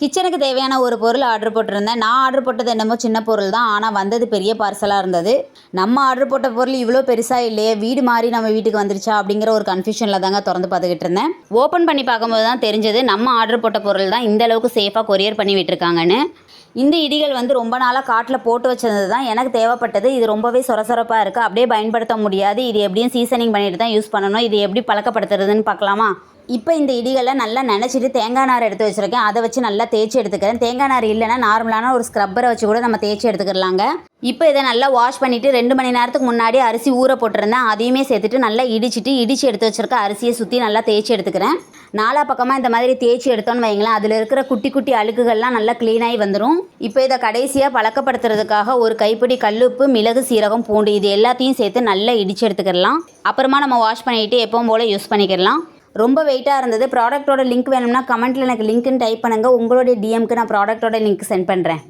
கிச்சனுக்கு தேவையான ஒரு பொருள் ஆர்டர் போட்டிருந்தேன். நான் ஆர்டர் போட்டது என்னமோ சின்ன பொருள் தான். ஆனால் வந்தது பெரிய பார்சலாக இருந்தது. நம்ம ஆர்டர் போட்ட பொருள் இவ்வளோ பெருசாக இல்லையே. வீடு மாறி நம்ம வீட்டுக்கு வந்துருச்சா? அப்படிங்கிற ஒரு கன்ஃபியூஷனில் தாங்க திறந்து பார்த்துக்கிட்டு இருந்தேன். ஓப்பன் பண்ணி பார்க்கும்போது தான் தெரிஞ்சது நம்ம ஆர்டர் போட்ட பொருள் தான் இந்த அளவுக்கு சேஃபாக கொரியர் பண்ணி விட்டுருக்காங்கன்னு. இந்த இடிகள் வந்து ரொம்ப நாளாக காட்டில் போட்டு வச்சிருந்தது தான் எனக்கு தேவைப்பட்டது. இது ரொம்பவே சொரசொரப்பாக இருக்குது அப்படியே பயன்படுத்த முடியாது. இது எப்படியும் சீசனிங் பண்ணிட்டு தான் யூஸ் பண்ணணும். இது எப்படி பழக்கப்படுத்துறதுன்னு பார்க்கலாமா? இப்போ இந்த இடிகளை நல்லா நினச்சிட்டு தேங்காய் நார் எடுத்து வச்சுருக்கேன். அதை வச்சு நல்லா தேய்ச்சி எடுத்துக்கிறேன். தேங்காய் நார் இல்லைன்னா நார்மலான ஒரு ஸ்க்ரப்பரை வச்சு கூட நம்ம தேய்ச்சி எடுத்துக்கிறலாங்க இப்போ இதை நல்லா வாஷ் பண்ணிவிட்டு ரெண்டு மணி நேரத்துக்கு முன்னாடி அரிசி ஊற போட்டிருந்தேன். அதையுமே சேர்த்துட்டு நல்லா இடிச்சிட்டு இடித்து எடுத்து வச்சுருக்க அரிசியை சுற்றி நல்லா தேய்ச்சி எடுத்துக்கிறேன். நாலா பக்கமாக இந்த மாதிரி தேய்ச்சி எடுத்தோன்னு வைங்களேன். அதில் இருக்கிற குட்டி குட்டி அழுக்குகள்லாம் நல்லா க்ளீனாகி வந்துடும் இப்போ இதை கடைசியாக பழக்கப்படுத்துறதுக்காக ஒரு கைப்பிடி கல்லுப்பு மிளகு சீரகம் பூண்டு இது எல்லாத்தையும் சேர்த்து நல்லா இடித்து எடுத்துக்கிடலாம் அப்புறமா நம்ம வாஷ் பண்ணிவிட்டு எப்பவும் போல் யூஸ் பண்ணிக்கிடலாம் ரொம்ப வெயிட்டாக இருந்தது. ப்ராடக்ட்டோட லிங்க் வேணும்னா கமெண்ட்டில் எனக்கு லிங்க்னு டைப் பண்ணுங்கள் உங்களுடைய டிஎம்க்கு நான் ப்ராடக்ட்டோட லிங்க் சென்ட் பண்ணுறேன்